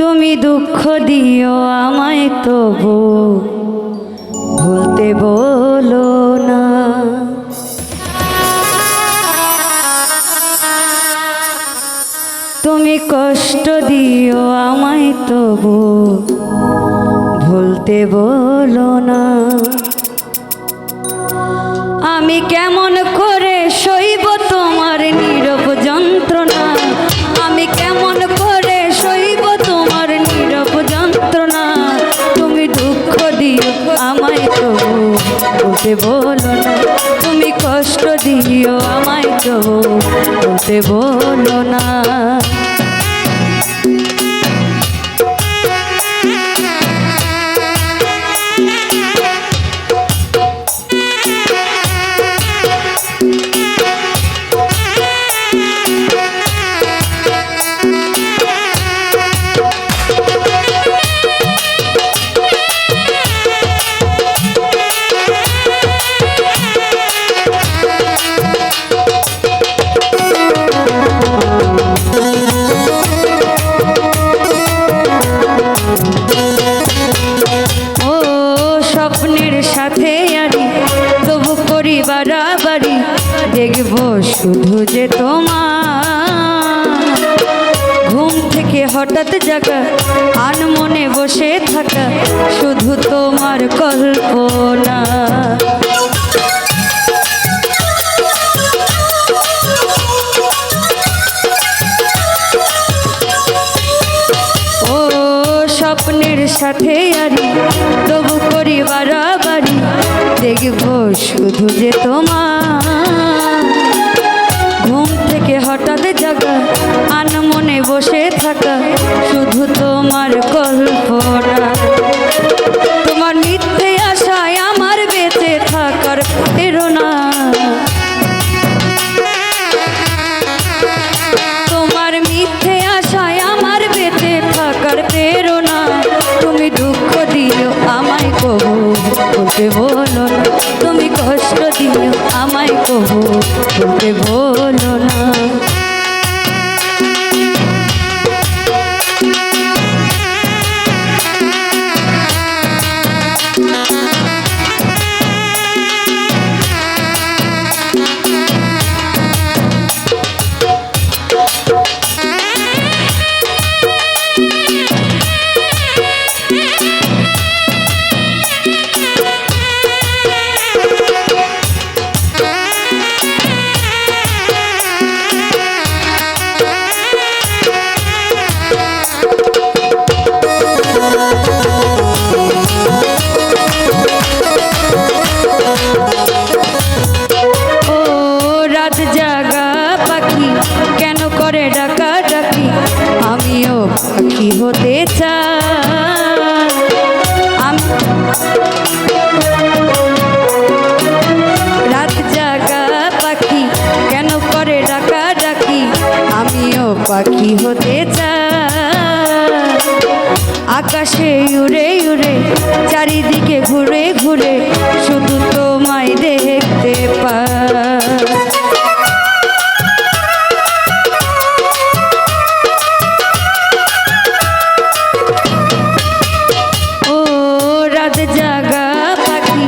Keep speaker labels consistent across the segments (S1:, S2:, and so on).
S1: তুমি দুঃখ দিও আমায় তবু। ভুলতে বলো না। তুমি কষ্ট দিও আমায় তবু। ভুলতে বলো না। আমি কেমন করে বলতে বলো না তুমি কষ্ট দিও আমায় তো বলতে বলো না। ও স্বপ্নের সাথে আরি তবু করি বাড়াবাড়ি দেখব শুধু যে তোমার। ঘুম থেকে হঠাৎ জাগা আন মনে বসে থাকা, শুধু তোমার কল্পনা। স্বপ্নের সাথে আরি তবু করি বাড়াবাড়ি দেখব শুধু যে তোমার। ঘুম থেকে হঠাৎ জাগা আন মনে বসে থাকা, শুধু তোমার কল্পনা বলতে বলো না। তুমি কষ্ট দিও আমায় কবু বলতে বলো না। করে ডাকা ডাকি, আমিও পাখি হতে চাই। রাত জাগা পাখি, কেন করে ডাকা ডাকি, আমিও পাখি হতে চাই। আকাশে উড়ে উড়ে, চারিদিকে ঘুরে ঘুরে জাগা পাখি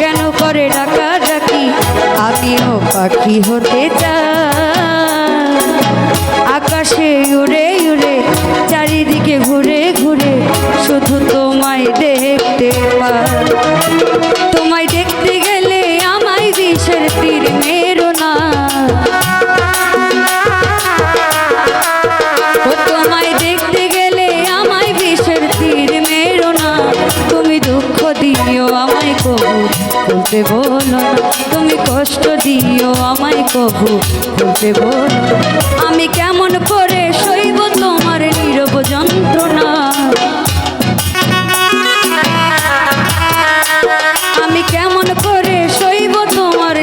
S1: কেন করে ডাকা ডাকি আমিও পাখি হতে চাই। কবু বলতে বলো তুমি কষ্ট দিও আমায় কবু বলতে বলো, আমি কেমন করে সইব তোমার নীরব যন্ত্রণা? আমি কেমন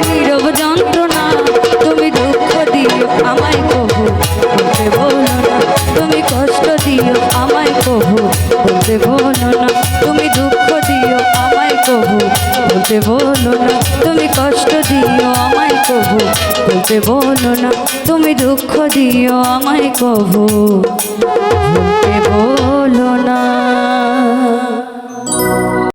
S1: নীরব তুমি দুঃখ দিও আমায় কবু তুমি কষ্ট দিও আমায় বলতে বলো না, তুমি দুঃখ দিও প্রভু, বলতে বলো না, তুমি কষ্ট দিও আমায় প্রভু, বলতে বলো না, তুমি দুঃখ দিও আমায় প্রভু, বলতে বলো না।